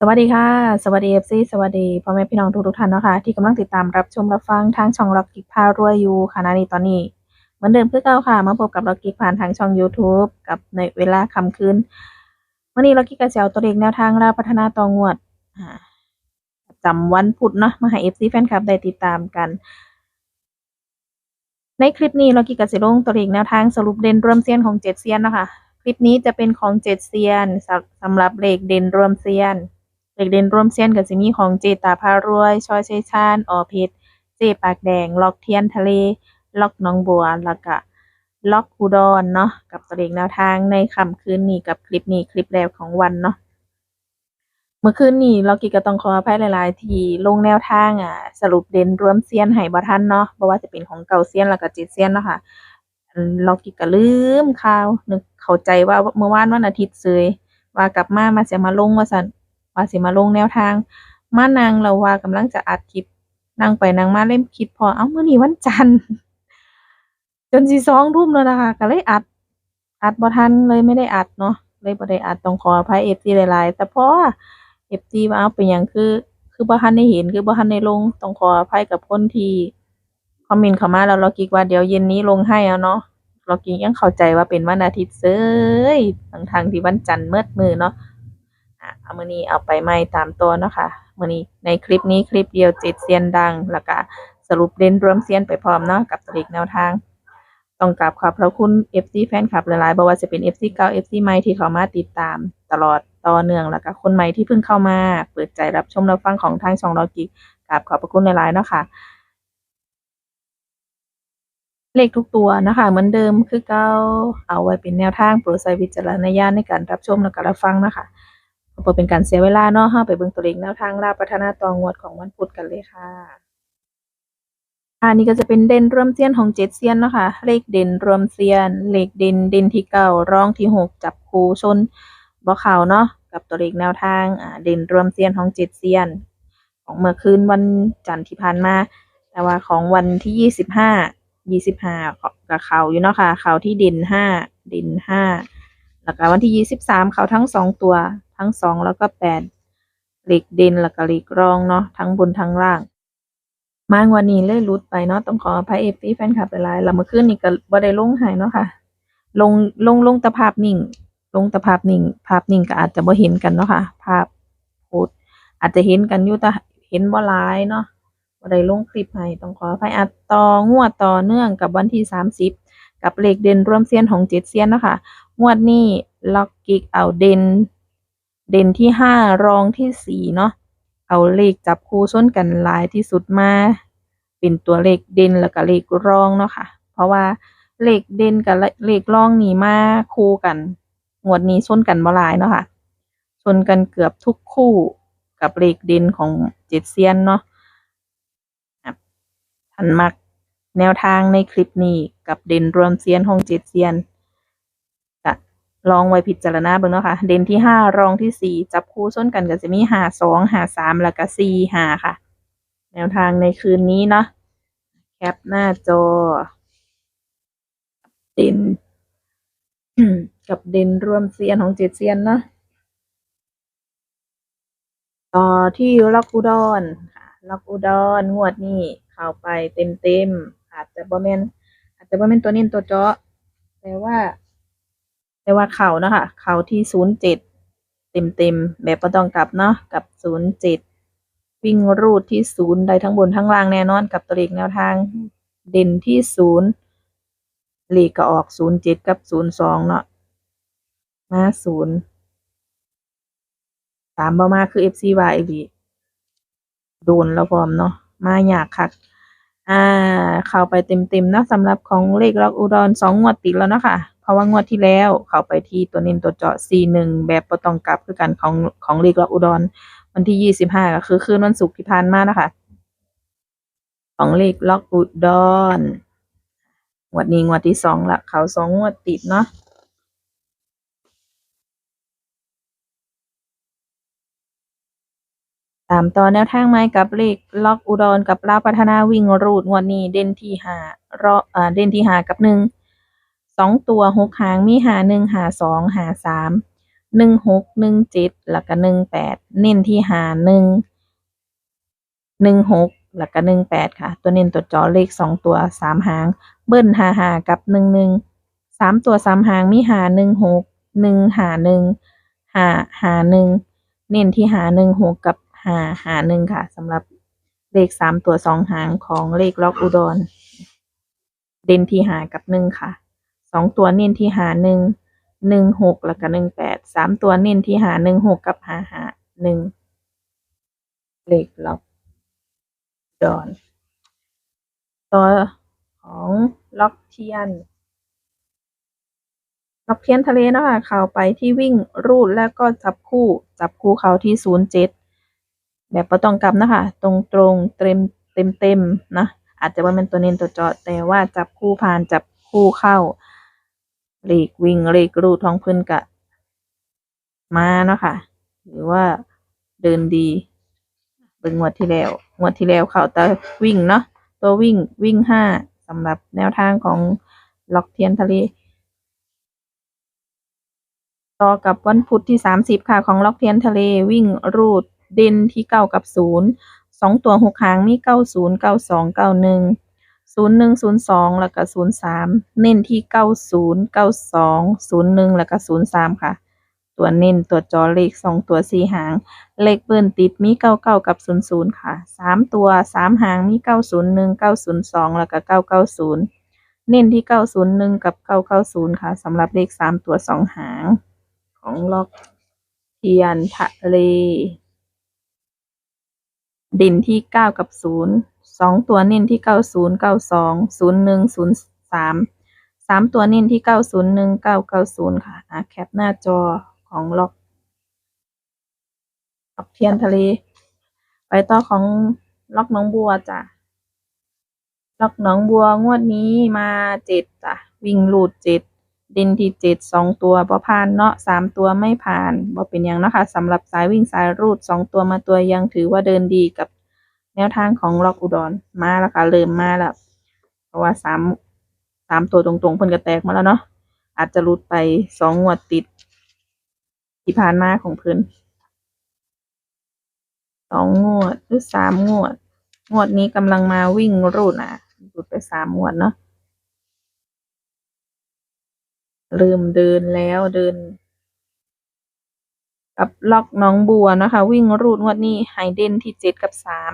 สวัสดีค่ะ สวัสดีเอฟซีสวัสดีพ่อแม่พี่น้องทุกทุกท่านเนาะค่ะที่กำลังติดตามรับชมรับฟังทางช่องล็อกกิกพารวยอยู่ค่ะณนี้ตอนนี้เหมือนเดิมคือเก่าค่ะ มาพบกับล็อกกิกผ่านทางช่อง YouTube กับในเวลาค่ำคืนวันนี้ล็อกกิกกระเซลตัวเลขแนวทางราพัฒนาตองวดอ่าประจำวันพุธเนาะมาให้เอฟซีแฟนคลับได้ติดตามกัน ในคลิปนี้เรากิกกับสิลงตัวเลขแนวทางสรุปเด่นรวมเซียนของเจ็ดเซียนนะคะคลิปนี้จะเป็นของเจ็ดเซียนสำสำหรับเลขเด่นรวมเซียน เลขเด่นร่วมเซียนก็จะมีของเจตาพารวย ชอยชัยชาญออเพชรเจปากแดง ล็อกเทียนทะเล ล็อกหน้องบัว แล้วก็ล็อกอุดรเนาะกับตัวเลขแนวทางในค่ำคืนนี้กับคลิปนี้คลิปแรกของวันเนาะเมื่อคืนนี้เรากิก็ต้องขออภัยหลายๆ ที่ลงแนวทางอะ สรุปเด่นร่วมเซียนให้บ่ทันเนาะบ่ว่าจะเป็นของเก่าเซียนแล้วก็เจ็ดเซียนเนาะค่ะอันเรากิก็ลืมข่าวนึกเข้าใจว่าเมื่อวานวันอาทิตย์เสยว่ากลับมามาเสิมาลงว่าซั่น ว่าสิมาลงแนวทาง มานั่งแล้วว่ากำลังจะอัดคลิปนั่งไปนั่งมาเล่มคิดพอเอ้าเมื้อนี้วันจันทร์จนสิ2ทุ่มแล้วนะคะก็เลยอัด อัดบ่ทันเลยไม่ได้อัดเนาะเลยบ่ได้อัดต้องขออภัย FC หลายๆ แต่เพราะว่า FG ว่าเอาเป็นหยังคือ คือบ่ทันได้เห็นคือบ่ทันได้ลงต้องขออภัยกับคนที่คอมเมนต์เข้ามาแล้วเราคิดว่าเดี๋ยวเย็นนี้ลงให้เอาเนาะเรากิยังเข้าใจว่าเป็นวันอาทิตย์เซ้ยทั้งที่วันจันทร์เมืดมือเนาะ เอามือนี้เอาไปใหม่ตามตัวเนาะค่ะมือนี้ในคลิปนี้คลิปเดียวเจ็ดเซียนดัง แล้วก็สรุปเด่นรวมเซียนไปพร้อมเนาะกับตัวเลขแนวทาง ต้องกราบขอบพระคุณ FC แฟนคลับหลายๆบ่ว่าจะเป็น FC เก่า FC ใหม่ที่เขามาติดตามตลอดต่อเนื่องแล้วก็คนใหม่ที่เพิ่งเข้ามา เปิดใจรับชมรับฟังของทางช่องเรากิกกราบขอบพระคุณหลายๆเนาะค่ะเลขทุกตัวนะคะเหมือนเดิมคือเก่าเอาไว้เป็นแนวทางโปรดใช้วิจารณญาณในการรับชมและก็รับฟังนะคะ เพื่อเป็นการเสียเวลาเนาะเฮาไปเบิ่งตัวเลขแนวทางราพัฒนาตองวดของวันพุธกันเลยค่ะอันนี้ก็จะเป็นเด่นรวมเซียนของเจ็ดเซียนเนาะคะเลขเด่นรวมเซียน เลขเด่นเด่นที่เก้ารองที่หกจับคูชนบ่เข่าเนาะกับตัวเลขแนวทางอ่าเด่นรวมเซียนของเจ็ดเซียน ของเมื่อคืนวันจันทร์ที่ผ่านมา แต่ว่าของวันที่ยี่สิบห้ายี่สิบห้ากับเขาอยู่เนาะค่ะเขาที่เด่นห้าเด่นห้า แล้วก็วันที่ยี่สิบสามเขาทั้งสองตัว ทั้งสองแล้วก็แปดเลขเด่นแล้วก็เลขรองเนาะทั้งบนทั้งล่างมางวันนี้เล่ยหลุดไปเนาะต้องขออภัยเอฟซีแฟนคลับหลายๆแล้วเมื่อคืนนี้ก็บ่ได้ลงให้เนาะค่ะ ลงลงลงต่ภาพนิ่ง ลงต่ภาพนิ่ง ภาพนิ่งก็อาจจะบ่เห็นกันเนาะค่ะ ภาพโพสอาจจะเห็นกันอยู่แต่เห็นบ่หลายเนาะบ่ได้ลงคลิปให้ต้องขออภัยอัดต่องวดต่อเนื่องกับวันที่30กับเลขเด่นรวมเซียนของเจ็ดเซียนเนาะค่ะ งวดนี้ล็อกกิกเอาเด่นเด่นที่ห้ารองที่สี่เนาะเอาเลขจับคู่ชนกันหลายที่สุดมา เป็นตัวเลขเด่นแล้วก็เลขรองเนาะค่ะ เพราะว่าเลขเด่นกับเลขรองนี่มาคู่กันงวดนี้ชนกันบ่หลายเนาะค่ะชนกันเกือบทุกคู่กับเลขเด่นของเจ็ดเซียนเนาะทันมักแนวทางในคลิปนี้กับเด่นรวมเซียนของเจ็ดเซียน ลองไว้พิจารณาเบิ่งเนาะค่ะ เด่นที่ห้ารองที่สี่จับคู่ชนกันก็จะมีหาสองหาสามแล้วก็สี่หาค่ะ แนวทางในคืนนี้เนาะแคปหน้าจอ เด่นกับเด่นรวมเซียนของเจ็ดเซียนเนาะต่อที่ล็อกอุดรค่ะล็อกอุดรงวดนี้เข้าไปเต็มเต็มอาจจะบ่แม่นอาจจะบ่แม่นตัวเน้นตัวเจาะแต่ว่า แต่ว่าเขาเนาะค่ะเขาที่ศูนย์เจ็ดเต็มเต็มๆแบบบ่ต้องกลับเนาะกับศูนย์เจ็ดวิ่งรูดที่ศูนย์ได้ทั้งบนทั้งล่างแน่นอนกับตัวเลขแนวทางเด่นที่ศูนย์เลขก็ออกศูนย์เจ็ดกับศูนย์สองเนาะมาศูนย์ตามบ่มาคือ fc วาอีหลีโดนแล้วพร้อมเนาะมาอยากคักอ่า เข้าไปเต็มๆเนาะสำหรับของเลขล็อกอุดรสองงวดติดแล้วเนาะค่ะ เพราะว่างวดที่แล้วเขาไปที่ตัวน้นตัวเจาะ C1 แบบบ่ต้องกลับคือกันของของเลขล็อกอุดร วันที่ยี่สิบห้าก็คือคืนวันศุกร์ที่ผ่านมานะคะ ของเลขล็อกอุดรงวดนี้งวดที่สองละเขาสองงวดติดเนาะตามต่อแนวทางไม้กับเลขล็อกอุดรกับลาพัฒนาวิ่งรูดงวดนี้เด่นที่หาราเด่นที่หากับหนึ่ง สองตัวหกหางมีหาหนึ่งหาสองหาสามหนึ่งหกหนึ่งเจ็ดแล้วก็หนึ่งแปดเน้นที่หาหนึ่งหนึ่งหกแล้วก็หนึ่งแปดค่ะ ตัวเน้นตัวจอเลขสองตัวสามหาง เบิ้ลหาหากับหนึ่งหนึ่งสามตัวสามหางมีหาหนึ่งหกหนึ่งหาหนึ่งหาหาหนึ่งเน้นที่หาหนึ่งหกกับหาหาหนึ่งค่ะสำหรับเลขสามตัวสองหางของเลขล็อกอุดร เด่นที่หากับหนึ่งค่ะ สองตัวเน้นที่หาหนึ่งหนึ่งหกแล้วก็หนึ่งแปดสามตัวเน้นที่หาหนึ่งหกกับหาหาหนึ่งเลขล็อกอุดรตัวของล็อกเทียนล็อกเทียนทะเลนะคะเข้าไปที่วิ่งรูดแล้วก็จับคู่จับคู่เขาที่ศูนย์เจ็ดแบบประต้องกลับนะคะ ตรงตรงเต็มเต็มเต็มนะอาจจะว่าเป็นตัวเน้นตัวเจาะแต่ว่าจับคู่ผ่านจับคู่เข้า เลขวิ่งเลขรูดท้องเพื้นกะมาเนาะค่ะ หรือว่าเดินดีเบิ่งวดที่แล้วงวดที่แล้วเขาแต่วิ่งเนาะตัววิ่งวิ่งห้าสำหรับแนวทางของล็อกเทียนทะเลต่อกับวันพุธที่สามสิบค่ะ ของล็อกเทียนทะเลวิ่งรูดเด่นที่เก้ากับศูนย์สองตัวหกหางมีเก้า ศูนย์หนึ่งศูนย์หนึ่งศูนย์สองแล้วก็ศูนย์สามเน้นที่เก้าศูนย์เก้าสองศูนย์หนึ่งแล้วก็ศูนย์สามค่ะ ตัวเน้นตัวจอเลขสองตัวสี่หาง เลขเบิ้ลติดมีเก้าเก้ากับศูนย์ศูนย์ค่ะสามตัวสามหางมีเก้าศูนย์หนึ่งเก้าศูนย์สองแล้วก็เก้าเก้าศูนย์เน้นที่เก้าศูนย์หนึ่งกับเก้าเก้าศูนย์ค่ะสำหรับเลขสามตัวสองหาง ของล็อกเทียนทะเล เด่นที่เก้ากับศูนย์สองตัวเน้นที่เก้าศูนย์เก้าสองศูนย์หนึ่งศูนย์สามสามตัวเน้นที่เก้าศูนย์หนึ่งเก้าเก้าศูนย์ค่ะอะแคปหน้าจอของล็อกล็อกเทียนทะเล ไปต่อของล็อกน้องบัวจ้ะล็อกหนองบัวงวดนี้มาเจ็ดจ้ะวิ่งหลูดเจ็ด เด่นที่เจ็ดสองตัวบ่ผ่านเนาะสามตัวไม่ผ่านบ่เป็นหยังเนาะค่ะสำหรับสายวิ่งสายรูดสองตัวมาตัวยังถือว่าเดินดีกับแนวทางของล็อกอุดรมาแล้วค่ะเริ่มมาแล้วเพราะว่าสามสามตัวตรงๆเพิ่นก็แตกมาแล้วเนาะอาจจะรุดไปสองงวดติด ที่ผ่านมาของเพิ่นสองงวดหรือสามงวด งวดนี้กำลังมาวิ่งรูดอะรูดไปสามงวดเนาะ เริ่มเดินแล้วเดิน กับล็อกน้องบัวนะคะ วิ่งรูดงวดนี้ไฮเดนที่เจ็ดกับสาม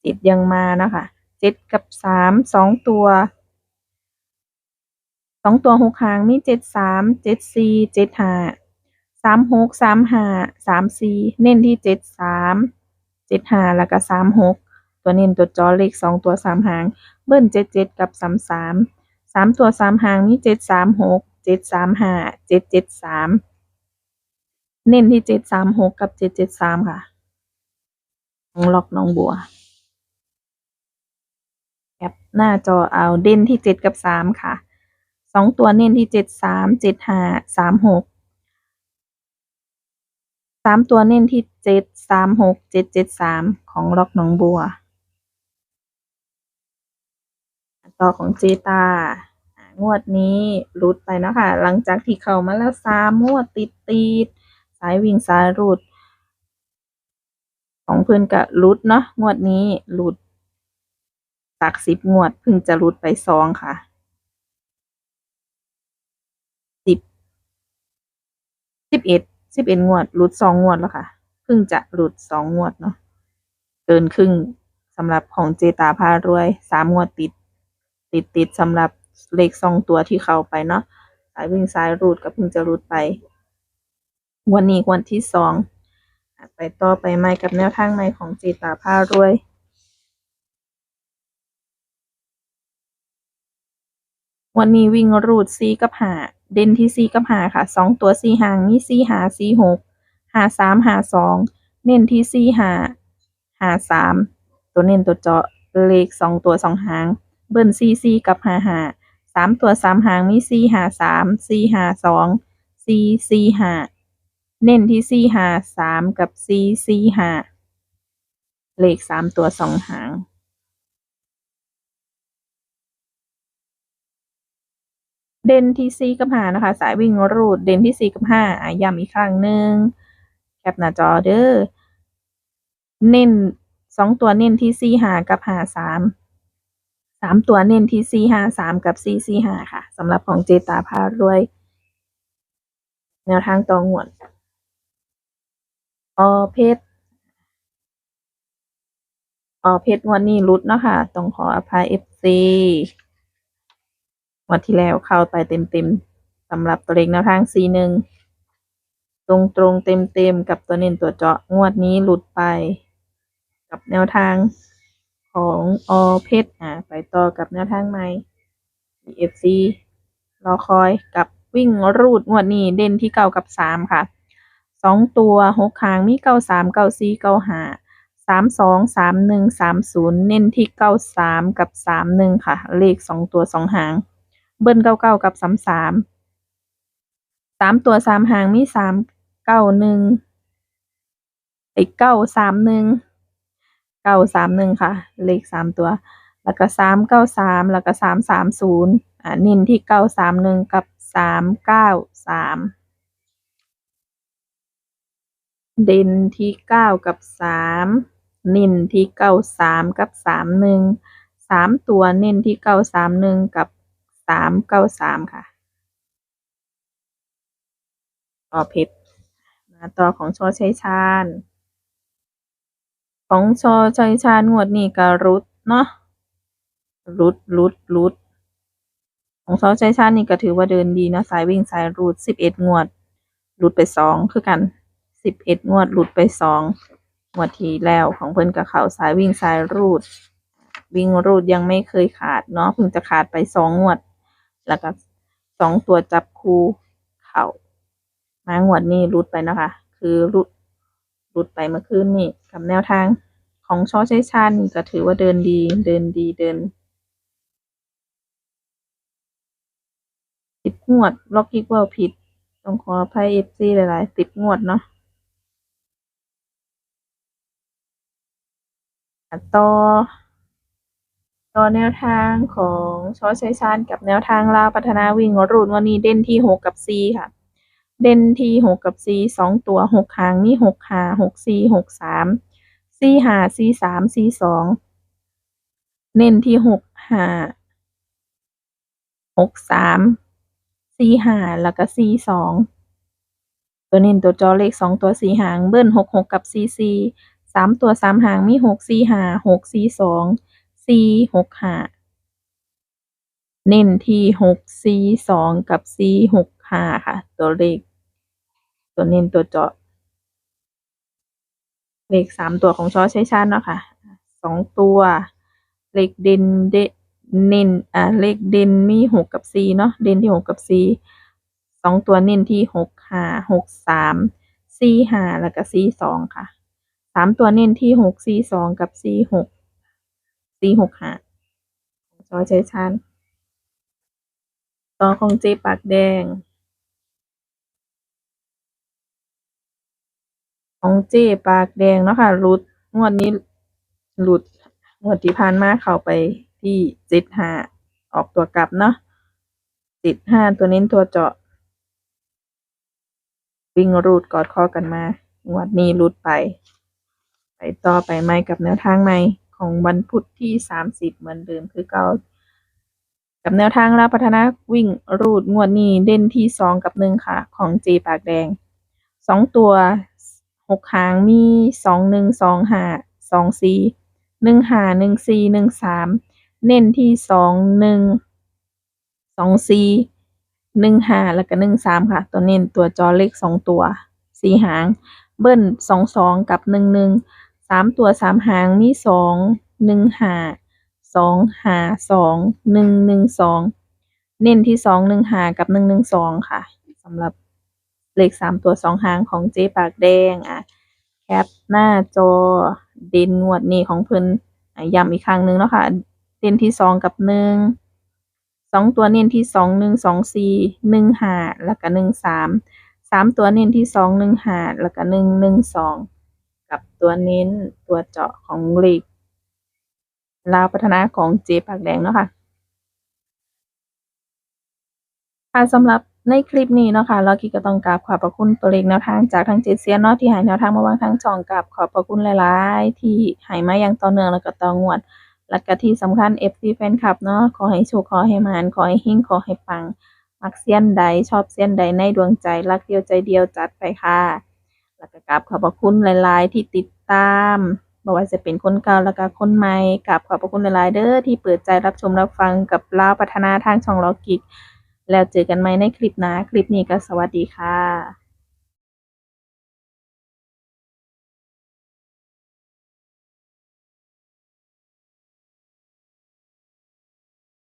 เจ็ดยังมานะคะเจ็ดกับสามสองตัวสองตัวหกหางมีเจ็ดสามเจ็ดสี่เจ็ดห้าสามหกสามห้าสามสี่เน้นที่เจ็ดสามเจ็ดห้าแล้วก็สามหกตัวเน้นตัวจอเลขสองตัวสามหาง เบิ้ลเจ็ดเจ็ดกับสามสาม สามตัวสามหางมีเจ็ดสามหกเจ็ดสามห้าเจ็ดเจ็ดสามเน้นที่เจ็ดสามหกกับเจ็ดเจ็ดสามค่ะของล็อกน้องบัวแคปหน้าจอเอาเด่นที่เจ็ดกับสามค่ะสองตัวเน้นที่เจ็ดสามเจ็ดห้าสามหกสามตัวเน้นที่เจ็ดสามหกเจ็ดเจ็ดสามของล็อกน้องบัว ต่อของเจตางวดนี้รุดไปนะคะ หลังจากที่เข้ามาแล้วสามงวดติดติดสายวิ่งสายรุด ของเพื่อนกะรุดเนาะงวดนี้รุดจากสิบงวดเพิ่งจะรุดไปสองค่ะสิบสิบเอ็ดสิบเอ็ดงวดรุดสองงวดแล้วค่ะเพิ่งจะรุดสองงวดเนาะเกินครึ่งสำหรับของเจตาพารวยสามงวดติด ติดติดสำหรับเลขสองตัวที่เข้าไปเนาะสายวิ่งสายรูดก็เพิ่งจะรูดไป วันนี้วันที่สองไปต่อไปใหม่กับแนวทางใหม่ของจีตาผ้ารวยวันนี้วิ่งรูดซีกับหาเด่นที่ซีกับหาค่ะสองตัวซีหางมีซีหาซีหกหาสามหาสองเน้นที่ซีหาหาสามตัวเน้นตัวเจาะเลขสองตัวสองหาง เบิ้ลซีซีกับหาหาสามตัวสามหางมีซีหาสามซีหาสองซีซีหาเน้นที่ซีหาสามกับซีซีหาเลขสามตัวสองหางเด่นที่สี่กับห้านะคะ สายวิ่งรูด เด่นที่สี่กับห้าอะย้ำอีกครั้งหนึ่งแคปหน้าจอเด้อ เน้นสองตัวเน้นที่สี่หากับห้า สามตัวเน้นที่สี่ห้าสามกับสี่สี่ห้าค่ะสำหรับของเจตาพารวย แนวทางตองหวนออเพชรออเพชรงวันนี้รุดเนาะค่ะต้องขออภัยเอฟซีวันที่แล้วเข้าไปเต็มเต็มๆสำหรับตัวเลขแนวทางซีหนึ่งตรงตรงเต็มเต็มๆกับตัวเน้นตัวเจาะงวดนี้หลุดไป กับแนวทาง ของอเพชรอ่าไปต่อกับแนวทางใหม่ EFC รอคอยกับวิ่งรูดงวดนี้เด่นที่เก้ากับสามค่ะสองตัวหกคางมีเก้าสามเก้าสี่เก้าห้าสามสองสามหนึ่งสามศูนย์เน้นที่เก้าสามกับสามหนึ่งค่ะ เลขสองตัวสองหาง เบิ้ลเก้าเก้ากับสามสามสามตัวสามหางมีสามเก้าหนึ่งไอเก้าสามหนึ่ง เก้าสามหนึ่งค่ะ เลขสามตัว แล้วก็สามเก้าสามแล้วก็สามสามศูนย์อ่าเน้นที่เก้าสามหนึ่งกับสามเก้าสามเด่นที่เก้ากับสามเน้นที่เก้าสามกับสามหนึ่งสามตัวเน้นที่เก้าสามหนึ่งกับสามเก้าสามค่ะต่อเพชรมาต่อของชอชัยชาญ ของชอชัยชาญงวดนี้ก็รุดเนาะรุดรุดรุดของชอชัยชาญนี่ก็ถือว่าเดินดีนะสายวิ่งสายรูดสิบเอ็ดงวดหลุดไปสองคือกันสิบเอ็ดงวดหลุดไปสองงวดทีแล้วของเพิ่นกับเขาสายวิ่งสายรูด วิ่งรูดยังไม่เคยขาดเนาะเพิ่งจะขาดไปสองงวด แล้วก็สองตัวจับคู่เขามางวดนี้รุดไปนะคะ คือรุด รุดไปเมื่อคืนนี่กับแนวทางของชอใชัยชาญนี่ก็ถือว่าเดินดี เดินดีเดินสิบงวดล็อกอีกว่าผิด ต้องขออภัยเอฟซีหลายๆสิบงวดเนาะต่อต่อแนวทางของชอชัยชาญกับแนวทางลาวพัฒนาวิ่งรูดวันนี้เด่นที่หกกับสี่ค่ะ เด่นทีหกกับสี่สองตัวหกหางมีหกหาหกสี่หกสามสี่หาสี่สามสี่สองเน้นที่หกหาหกสามสี่หาแล้วก็สี่สองตัวเน้นตัวจอเลขสองตัวสี่หางเบิ้ลหกหกกับสี่สี่สามตัวสามหางมีหกสี่หาหกสี่สองสี่หกหาเน้นที่หกสี่สองกับสี่หก ห้าค่ะ ตัวเลข ตัวเน้นตัวเจาะ เลขสามตัวของชอใช้ชาญเนาะค่ะสองตัว เลขเด่นเดเน้นอ่าเลขเด่นมีหกกับสี่เนาะเด่นที่หกกับสี่สองตัวเน้นที่หกห้าหกสามสี่ห้าแล้วก็สี่สองค่ะสามตัวเน้นที่หกสี่สองกับสี่หกสี่หกห้าของชอใช้ชาญต่อของเจปากแดง ของเจปากแดงเนาะค่ะ หลุด งวดนี้หลุด งวดที่ผ่านมาเข้าไปที่เจ็ดห้าออกตัวกลับเนาะเจ็ดห้าตัวเน้นตัวเจาะ วิ่งรูดกอดคอกันมา งวดนี้หลุดไป ไปต่อไปใหม่กับแนวทางใหม่ของวันพุธที่สามสิบเหมือนเดิมคือเก่ากับแนวทางรับพัฒนาวิ่งรูดงวดนี้เด่นที่สองกับหนึ่งค่ะ ของเจปากแดงสองตัว หกหางมีสองหนึ่งสองห้าสองสี่หนึ่งห้าหนึ่งสี่หนึ่งสามเน้นที่สองหนึ่งสองสี่หนึ่งห้าแล้วก็หนึ่งสามค่ะ ตัวเน้นตัวจอเลขสองตัวสี่หาง เบิ้ลสองสองกับหนึ่งหนึ่งสามตัวสามหางมีสองหนึ่งห้าสองห้าสองหนึ่งหนึ่งสองเน้นที่สองหนึ่งห้ากับหนึ่งหนึ่งสองค่ะสำหรับ เลขสามตัวสองหางของเจ๊ปากแดงอะแคปหน้าจอเด่นงวดนี้ของเพิ่นอะย้ำอีกครั้งหนึ่งเนาะค่ะเด่นที่สองกับหนึ่งสองตัวเน้นที่สองหนึ่งสองสี่หนึ่งห้าแล้วก็หนึ่งสามสามตัวเน้นที่สองหนึ่งห้าแล้วก็หนึ่งหนึ่งสองกับตัวเน้นตัวเจาะของเลขลาวพัฒนาของเจ๊ปากแดงเนาะค่ะค่ะสำหรับ ในคลิปนี้เนาะค่ะเราคิดก็ต้องกราบขอบพระคุณตัวเลขแนวทางจากทางเจเซียนเนาะที่ให้แนวทางมาวางทางช่องกราบขอบพระคุณหลายๆ ที่ให้มาอย่างต่อเนื่องแล้วก็ต่องวดแล้วก็ที่สำคัญ FC แฟนคลับเนาะขอให้โชคขอให้มานขอให้เฮงขอให้ปัง มักเซียนใดชอบเซียนใดในดวงใจรักเดียวใจเดียวจัดไปค่ะ แล้วก็กราบขอบพระคุณหลาย ๆ ที่ติดตามบ่ว่าจะเป็นคนเก่าแล้วก็คนใหม่กราบขอบพระคุณหลาย ๆ เด้อที่เปิดใจรับชมรับฟังกับลาวพัฒนาทางช่องล็อกกิก แล้วเจอกันใหม่ในคลิปหน้าคลิปนี้ก็สวัสดีค่ะ